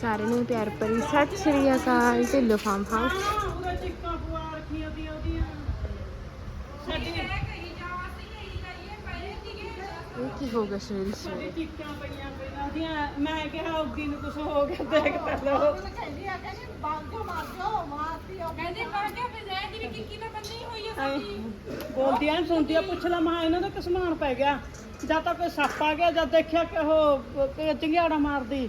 ਸਾਰਿਆਂ ਨੂੰ ਪਿਆਰ ਭਰੀ ਸਤਿ ਸ਼੍ਰੀ ਅਕਾਲ ਢਿੱਲੋ ਫਾਰਮ ਹਾਊਸ ਇਹ ਕੀ ਹੋ ਗਿਆ ਸਵੇਰੇ ਸਾਡੀ ਸਵੇਰੇ? ਚਿੱਕਾਂ ਪਈਆਂ ਪਈਆਂ ਉਹਦੀਆਂ ਮੈਂ ਕਿਹਾ ਉੱਗੀ ਨੂੰ ਕੁਝ ਹੋ ਗਿਆ ਦੇਖ ਤਾਂ ਲਓ ਬੋਲਦੀ ਐ ਸੁਣਦੀ ਆ ਪੁੱਛ ਲਾ ਮਾਂ ਇਹਨਾਂ ਦਾ ਕਿਸਮਾਨ ਪੈ ਗਿਆ? ਜਾਂ ਤਾਂ ਕੋਈ ਸੱਪ ਆ ਗਿਆ ਜਦ ਦੇਖਿਆ ਕਿ ਉਹ ਚੰਗਿਆੜਾ ਮਾਰਦੀ।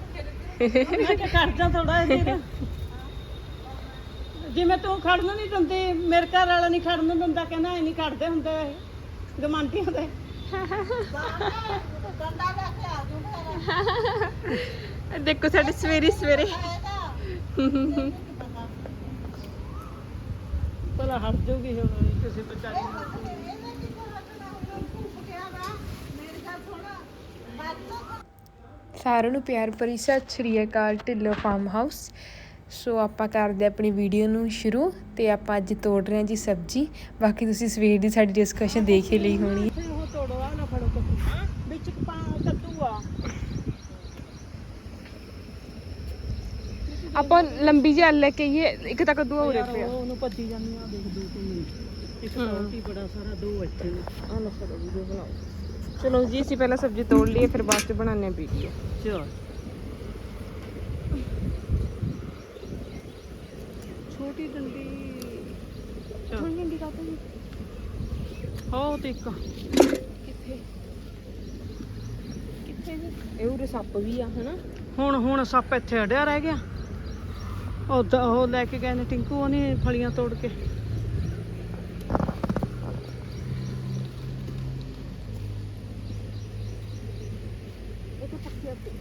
ਥੋੜਾ ਜਿਹਾ ਜਿਵੇਂ ਤੂੰ ਖੜਨ ਨਹੀਂ ਦਿੰਦੀ ਮੇਰੇ ਘਰ ਵਾਲਾ ਨਹੀਂ ਖੜਨ ਦਿੰਦਾ ਕਹਿੰਦਾ ਇਹ ਨਹੀਂ ਖੜਦੇ ਹੁੰਦੇ ਗਮਾਂਟੀਆਂ ਦੇ ਦੇਖੋ ਸਾਡੇ ਸਵੇਰੇ ਸਵੇਰੇ। ਭਲਾ ਹਟ ਜਾਊਗੀ ਹੁਣ। ਕਿਸੇ ਵਿਚਾਰੀ ਨੂੰ ਸਾਰਿਆਂ ਨੂੰ ਪਿਆਰ ਭਰੀ ਸਤਿ ਸ਼੍ਰੀ ਅਕਾਲ ਢਿੱਲੋ ਫਾਰਮ ਹਾਊਸ ਸੋ ਆਪਾਂ ਕਰਦੇ ਆਪਣੀ ਵੀਡੀਓ ਨੂੰ ਸ਼ੁਰੂ ਤੇ ਆਪਾਂ ਅੱਜ ਤੋੜ ਰਹੇ ਹਾਂ ਜੀ ਸਬਜ਼ੀ। ਬਾਕੀ ਤੁਸੀਂ ਸਵੇਰ ਦੀ ਸਾਡੀ ਡਿਸਕਸ਼ਨ ਦੇਖ ਹੀ ਲਈ ਹੋਣੀ। ਹੈ ਉਹ ਤੋੜੋ ਆ ਨਾ ਫੜੋ ਕੱਦੂ ਵਿੱਚ ਇੱਕ ਪਾ ਕੱਦੂ ਆ। ਆਪਾਂ ਲੰਬੀ ਜਿਹੀ ਅੱਲ ਲੈ ਕੇ ਆਈਏ ਇੱਕ ਤਾਂ ਕੱਦੂ ਹੋ ਰਿਹਾ ਉਹ ਉਹਨੂੰ ਭੱਜੀ ਜਾਂਦੀ ਆ ਦੇਖ ਦੋ ਤੂੰ। ਇੱਕ ਟੌਟੀ ਬੜਾ ਸਾਰਾ ਦੋ ਇੱਥੇ। ਆ ਲੋ ਫੜੋ ਵੀਡੀਓ ਬਣਾਓ। ਚਲੋ ਜੀ ਅਸੀਂ ਪਹਿਲਾਂ ਸਬਜ਼ੀ ਤੋੜ ਲਈਏ ਫਿਰ ਬਾਅਦ ਚ ਬਣਾਉਂਦੇ ਹਾਂ ਵੀਡੀਓ ਚਲ ਛੋਟੀ ਡੰਡੀ। ਚਲ ਛੋਟੀ ਡੰਡੀ ਕਾਹਤੋਂ ਜੀ? ਹੋ ਤੇ ਇੱਕ। ਕਿੱਥੇ? ਕਿੱਥੇ ਜੀ? ਇਹ ਉਰੇ ਸੱਪ ਵੀ ਆ ਹਨਾ? ਹੁਣ ਹੁਣ ਸੱਪ ਇੱਥੇ ਅੜਿਆ ਰਹਿ ਗਿਆ। ਉਹ ਉਹ ਲੈ ਕੇ ਗਏ ਨੇ ਟਿੰਕੂ ਉਹਨੇ ਫਲੀਆਂ ਤੋੜ ਕੇ। ਇਹ ਤਾਂ ਪੱਕੀ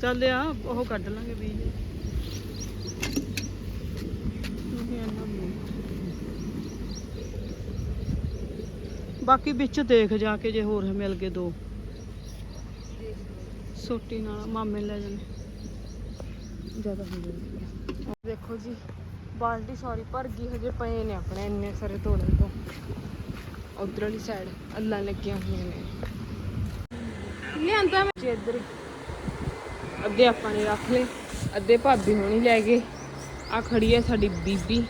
ਚੱਲ ਆ, ਉਹ ਕੱਢ ਲਾਂਗੇ ਬੀਜ ਬਾਕੀ ਵਿੱਚ ਦੇਖ ਜਾ ਕੇ ਜੇ ਹੋਰ ਮਿਲ ਗਏ ਦੋ। ਸੋਟੀ ਨਾਲ ਮਾਮੇ ਲੈ ਜਾਣੇ ਜ਼ਿਆਦਾ ਹੋ ਜਾਂਦੀ ਦੇਖੋ ਜੀ, ਬਾਲਟੀ ਸਾਰੀ ਭਰ ਗਈ, ਹਜੇ ਪਏ ਨੇ ਆਪਣੇ, ਇੰਨੇ ਸਾਰੇ ਤੋੜਨ ਤੋਂ। ਉਧਰ ਵਾਲੀ ਸਾਈਡ ਅੱਲਾਂ ਲੱਗੀਆਂ ਹੋਈਆਂ ਨੇ। ਲਿਆਂਦਾ ਮੈਂ। ਜੀ ਇੱਧਰ ਅੱਧੇ ਆਪਾਂ ਨੇ ਰੱਖ ਲਏ ਅੱਧੇ ਭਾਬੀ ਹੋਣੀ ਲੈ ਗਏ। ਆ ਖੜੀ ਹੈ ਸਾਡੀ ਬੀਬੀ।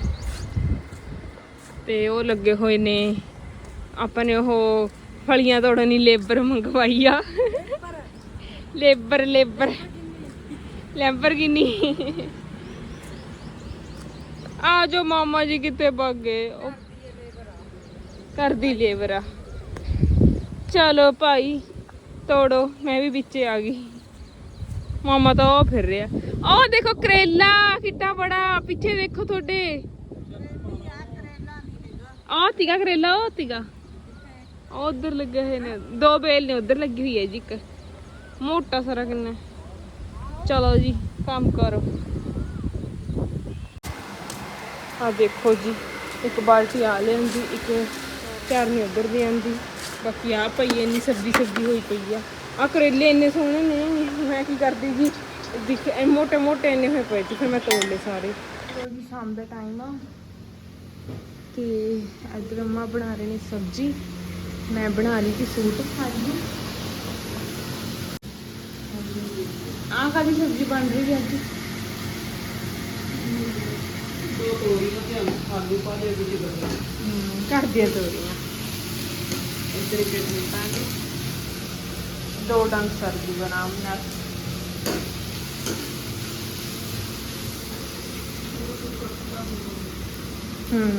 ਤੇ ਉਹ ਲੱਗੇ ਹੋਏ ਨੇ। ਆਪਾਂ ਨੇ ਉਹ ਫਲੀਆਂ ਤੋੜਨ ਦੀ ਲੇਬਰ ਮੰਗਵਾਈ ਆ। Labour labour. ਲੈਂਬਰਗਿਨੀ ਆ ਜੋ ਮਾਮਾ ਜੀ ਕਿਤੇ ਭੱਗ ਗਏ? ਉਹ ਕਰਦੀ ਲੇਬਰ ਆ। ਚਲੋ ਭਾਈ। ਤੋੜੋ, ਮੈਂ ਵੀ ਵਿੱਚੇ ਆ ਗਈ। ਮਾਮਾ ਤਾਂ ਉਹ ਫਿਰ ਰਿਹਾ। ਉਹ ਦੇਖੋ ਕਰੇਲਾ, ਕਿੱਡਾ ਬੜਾ, ਪਿੱਛੇ ਦੇਖੋ ਤੁਹਾਡੇ। ਆ ਤੀਗਾ ਕਰੇਲਾ, ਉਹ ਤੀਗਾ ਉਧਰ ਲੱਗੇ ਹੋਏ ਨੇ। ਦੋ ਬੇਲ ਨੇ, ਉਧਰ ਲੱਗੀ ਹੋਈ ਹੈ ਜੀ ਇੱਕ। ਮੋਟਾ ਸਾਰਾ ਕਿੰਨਾ। ਚਲੋ ਜੀ, ਕੰਮ ਕਰੋ। ਆ ਦੇਖੋ ਜੀ, ਇੱਕ ਬਾਲਟੀ ਆ ਲੈਂਦੀ ਇੱਕ ਚਾਰਨੀ ਉਧਰ ਦੀ ਆਂਦੀ। ਬਾਕੀ ਆ ਪਈ ਇੰਨੀ ਸਬਜ਼ੀ ਸਬਜ਼ੀ ਹੋਈ ਪਈ ਆ। ਆ ਕਰੇਲੇ ਇੰਨੇ ਸੋਹਣੇ ਨੇ ਮੈਂ ਕੀ ਕਰਦੀ ਜੀ ਦਿਖ ਇਹ ਮੋਟੇ ਮੋਟੇ ਇੰਨੇ ਹੋਏ ਪਏ ਸੀ ਫਿਰ ਮੈਂ ਤੋੜ ਲਏ ਸਾਰੇ। ਜੀ ਸ਼ਾਮ ਦਾ ਟਾਈਮ ਆ। ਤੇ ਇੱਧਰ ਅੰਮਾ ਬਣਾ ਰਹੇ ਨੇ ਸਬਜ਼ੀ। ਮੈਂ ਬਣਾ ਰਹੀ ਸੀ ਸੂਟ। ਖਾਲੀ ਆ ਕਾਦੀ ਸਬਜ਼ੀ ਬਣ ਰਹੀ ਹੈ ਅੱਜ? ਦੋ ਤੋੜੀਆਂ ਤੇ ਆਲੂ ਪਾ ਦੇ ਵਿੱਚ ਦੀਆਂ ਤੋਰੀਆਂ। ਇੱਧਰ ਇੱਕ ਮਿੰਟਾਂਗੇ ਦੋ ਡੰਗ ਸਰ ਬਣਾਉਣਾ ਹਮ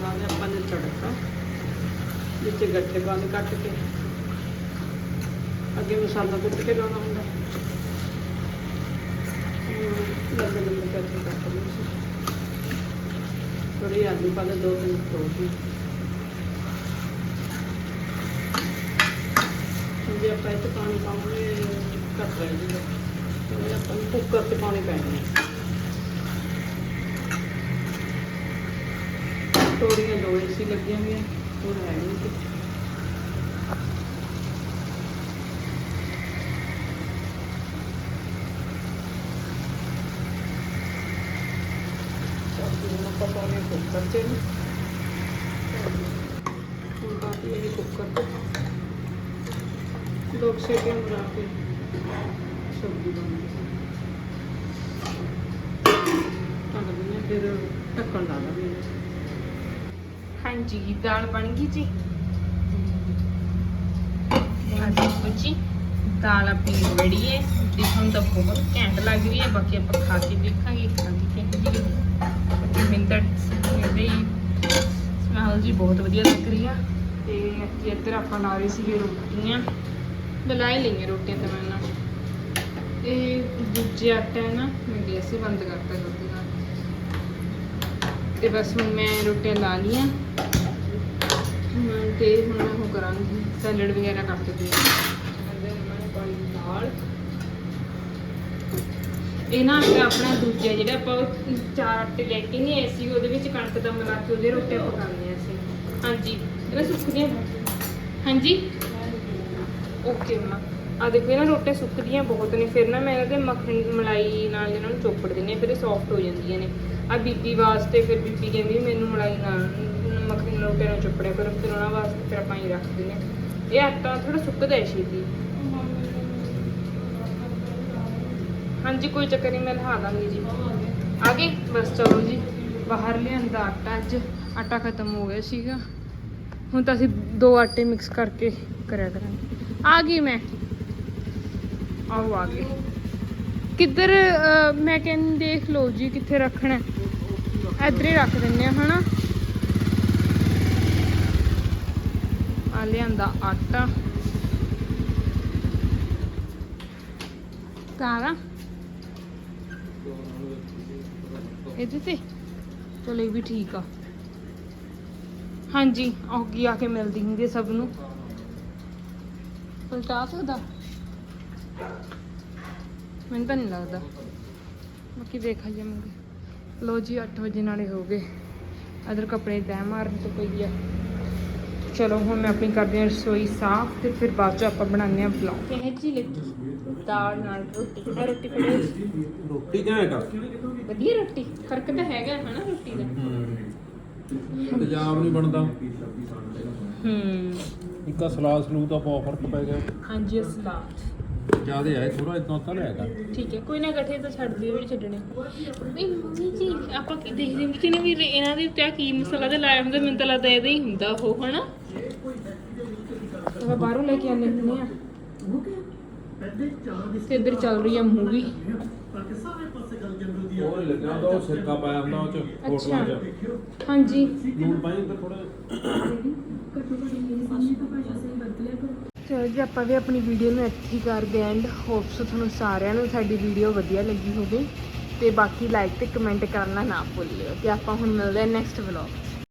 ਨਾਲ। ਆਪਾਂ ਵਿੱਚ ਗੱਠੇ ਬੰਦ ਕੱਟ ਕੇ, ਅੱਗੇ ਮਸਾਲਾ ਕੁੱਟ ਕੇ ਲਾਉਣਾ। ਲੰਬੇ ਲੰਬੇ ਕਰਕੇ ਕੱਟ ਲਓ ਥੋੜੀ ਆਲੂ ਪਾ ਲਓ ਦੋ ਤਿੰਨ ਤੋੜੀ ਜੇ ਆਪਾਂ ਇੱਥੇ ਪਾਣੀ ਪਾਉਂਗੇ ਘੱਟ ਰਹਿ ਜੂਗਾ ਤੇ ਆਪਾਂ ਨੂੰ ਕੁੱਕਰ 'ਚ ਪਾਣੀ ਪੈਣਾ ਤੋੜੀਆਂ ਦੋਏ ਸੀ ਲੱਗੀਆਂ ਹੋਈਆਂ ਉਹ ਹੈ ਨਹੀਂ ਕੁਛ। ਸਬਜ਼ੀ ਨੂੰ ਆਪਾਂ ਪਾਉਣੇ ਕੁੱਕਰ 'ਚ ਨੂੰ ਹੁਣ ਬਾਕੀ ਇਹ ਕੁੱਕਰ 'ਚ ਲੋਕ ਸੀਟੀਆਂ ਬਣਾ ਕੇ ਸਬਜ਼ੀ ਬਣਾਉਂਦੇ ਤਾਂ ਦਿੰਦੇ ਹਾਂ, ਫਿਰ ਢੱਕਣ ਲਾ ਦਿੰਦੇ ਹਾਂ। ਹਾਂਜੀ ਦਾਲ ਬਣ ਗਈ ਜੀ ਆ ਦੇਖੋ ਜੀ ਦਾਲ ਆਪਣੀ ਬੜੀ ਹੈ ਦਿਖਣ ਤਾਂ ਬਹੁਤ ਘੈਂਟ ਲੱਗ ਰਹੀ ਹੈ ਇਹਦੇ ਹੀ ਸਮੈਲ ਜੀ ਬਹੁਤ ਵਧੀਆ ਲੱਗ ਰਹੀ ਆ। ਤੇ ਇੱਧਰ ਆਪਾਂ ਲਾ ਰਹੇ ਸੀਗੇ ਰੋਟੀਆਂ। ਬੁਲਾ ਹੀ ਲਈਆਂ ਰੋਟੀਆਂ ਤਾਂ ਮੈਂ ਨਾ ਇਹ ਦੂਜੇ ਆਟਾ ਹੈ ਨਾ ਮੈਂ ਗੈਸ ਹੀ ਬੰਦ ਕਰਤਾ ਰੋਟੀ ਨਾਲ। ਤੇ ਬਸ ਹੁਣ ਮੈਂ ਰੋਟੀਆਂ ਲਾ ਲਈਆਂ। ਹੁਣ ਤੇ ਹੁਣ ਮੈਂ ਉਹ ਕਰਾਂਗੀ। ਸੈਲਡ ਵਗੈਰਾ ਕੱਟ ਦੇ ਪਾਣੀ ਦਾਲ ਇਹ ਨਾ ਆਟਾ ਆਪਣਾ ਦੂਜਾ ਜਿਹੜਾ ਆਪਾਂ ਉਹ ਚਾਰ ਆਟੇ ਲੈ ਕੇ ਨਹੀਂ ਆਏ ਸੀ, ਉਹਦੇ ਵਿੱਚ ਕਣਕ ਦਾ ਮਿਲਾ ਕੇ ਉਹਦੇ ਰੋਟੀਆਂ ਪਕਾਉਂਦੇ ਆ ਅਸੀਂ। ਹਾਂਜੀ ਇਹਨਾਂ ਸੁੱਕਦੀਆਂ ਹਾਂਜੀ? ਓਕੇ ਮਾ ਆ ਦੇਖੋ ਇਹਨਾਂ ਰੋਟੀਆਂ ਸੁੱਕਦੀਆਂ ਬਹੁਤ ਨੇ। ਫਿਰ ਨਾ ਮੈਂ ਇਹਨਾਂ ਤੇ ਮੱਖਣ ਮਲਾਈ ਨਾਲ ਇਹਨਾਂ ਨੂੰ ਚੋਪੜ ਦਿੰਦੀ ਹਾਂ, ਫਿਰ ਇਹ ਸੌਫਟ ਹੋ ਜਾਂਦੀਆਂ ਨੇ। ਆ ਬੀਬੀ ਵਾਸਤੇ ਫਿਰ ਬੀਬੀ ਕਹਿੰਦੀ ਮੈਨੂੰ ਮਲਾਈ ਨਾਲ ਮੱਖਣ ਨਾਲ ਰੋਟੀਆਂ ਨੂੰ ਚੋਪੜਿਆ ਕਰੋ, ਫਿਰ ਉਹਨਾਂ ਵਾਸਤੇ ਫਿਰ ਆਪਾਂ ਹੀ ਰੱਖ ਦਿੰਦੇ ਹਾਂ। ਇਹ ਆਟਾ ਥੋੜਾ ਸੁੱਕਦਾ ਹੈ ਛੇਤੀ। ਹਾਂਜੀ, ਕੋਈ ਚੱਕਰ ਨਹੀਂ, ਮੈਂ ਨਹਾ ਦਾਂਗੀ ਜੀ। ਆ ਗਈ ਬਸ ਚਲੋ ਜੀ। ਬਾਹਰ ਲਿਆਂਦਾ ਆਟਾ ਅੱਜ। ਆਟਾ ਖਤਮ ਹੋ ਗਿਆ ਸੀਗਾ। ਹੁਣ ਤਾਂ ਅਸੀਂ ਦੋ ਆਟੇ ਮਿਕਸ ਕਰਕੇ ਕਰਿਆ ਕਰਾਂਗੇ। ਆ ਗਈ ਮੈਂ। ਆਓ, ਆ ਗਏ। ਕਿੱਧਰ ਮੈਂ ਕਹਿੰਦੀ ਦੇਖ ਲਓ ਜੀ, ਕਿੱਥੇ ਰੱਖਣਾ ਹੈ। ਇੱਧਰ ਹੀ ਰੱਖ ਦਿੰਨੇ ਆ ਹਨਾ? ਆ ਲਿਆਂਦਾ ਆਟਾ। ਕਾਰਾ ਇਹਦੇ ਤੇ? ਚਲੋ ਇਹ ਵੀ ਠੀਕ ਆ। ਹਾਂਜੀ ਔਗੀ ਆ ਕੇ ਮਿਲਦੀ ਹੁੰਦੀ ਸਭ ਨੂੰ। ਪਲਟਾ ਸਕਦਾ? ਮੈਨੂੰ ਤਾਂ ਨਹੀਂ ਲੱਗਦਾ। ਬਾਕੀ ਦੇਖਾ ਜਾਵਾਂਗੇ ਲੋ ਜੀ 8 ਵਜੇ ਨਾਲੇ ਹੋ ਗਏ। ਅਦਰ ਕੱਪੜੇ ਤੈਅ ਮਾਰਨ ਤੋਂ ਪਈ ਆ। ਚਲੋ ਹੁਣ ਮੈਂ ਆਪਣੀ ਕਰਦੀ ਹਾਂ ਰਸੋਈ ਸਾਫ਼ ਤੇ ਫਿਰ ਬਾਅਦ ਚ ਆਪਾਂ ਬਣਾਉਂਦੇ ਹਾਂ ਵਲੌਗ ਕਿਹੇ ਜੀ ਲੱਗੀ? ਦਾਲ ਨਾਲ ਰੋਟੀ ਰੋਟੀ ਫੜੋ ਰੋਟੀ ਕਿਵੇਂ ਕਰ ਵਧੀਆ ਰੋਟੀ ਫ਼ਰਕ ਤਾਂ ਹੈਗਾ ਹਨਾ ਰੋਟੀ ਦਾ। ਤੇਜ਼ਾਬ ਨਹੀਂ ਬਣਦਾ। ਹੂੰ। ਇੱਕਾ ਸਲਾਦ ਸਲੂਦ ਦਾ ਬਹੁਤ ਫ਼ਰਕ ਪੈ ਗਿਆ। ਹਾਂਜੀ ਅਸਲਾਮ ਜਿਆਦੇ ਆਏ ਥੋੜਾ ਇਦਾਂ ਤਾਂ ਲਿਆ ਕਰ ਠੀਕ ਹੈ ਕੋਈ ਨਾ ਗੱਠੇ ਤਾਂ ਛੱਡ ਦਿਓ ਵੀ ਛੱਡਣੇ। ਨਹੀਂ ਮੰਮੀ ਜੀ ਆਪਾਂ ਕੀ ਦੇਖਦੇ ਹੁੰਦੇ ਸੀ ਨਾ ਵੀ ਇਹਨਾਂ ਦੇ ਉੱਤੇ ਆਹ ਕੀ ਮਸਾਲਾ ਤੇ ਲਾਇਆ ਹੁੰਦਾ ਮੈਨੂੰ ਤਾਂ ਲੱਗਦਾ ਇਹਦਾ ਹੀ ਹੁੰਦਾ ਉਹ ਹਨਾ? ਆਪਾਂ ਬਾਹਰੋਂ ਲੈ ਕੇ ਆਉਂਦੇ ਹੁੰਦੇ ਆ। ਤੇ ਇੱਧਰ ਚੱਲ ਰਹੀ ਆ ਮੂਵੀ। ਉਹ ਨੀ ਲੱਗਿਆ ਹੁੰਦਾ ਉਹ ਸਿਰਕਾ ਪਾਇਆ ਹੁੰਦਾ ਉਹ ਚ ਫੋਟੋਆਂ ਚ। ਹਾਂਜੀ। ਲੂਣ ਪਾਈ ਤਾਂ ਥੋੜਾ ਚਲੋ ਜੀ ਆਪਾਂ ਵੀ ਆਪਣੀ ਵੀਡੀਓ ਨੂੰ ਇੱਥੇ ਹੀ ਕਰਦੇ ਐਂਡ ਹੋਪਸ ਤੁਹਾਨੂੰ ਸਾਰਿਆਂ ਨੂੰ ਸਾਡੀ ਵੀਡੀਓ ਵਧੀਆ ਲੱਗੀ ਹੋਵੇ। ਤੇ ਬਾਕੀ ਲਾਈਕ ਤੇ ਕਮੈਂਟ ਕਰਨਾ ਨਾ ਭੁੱਲਿਓ। ਤੇ ਆਪਾਂ ਹੁਣ ਮਿਲਦੇ ਹਾਂ ਨੈਕਸਟ ਵਲੌਗ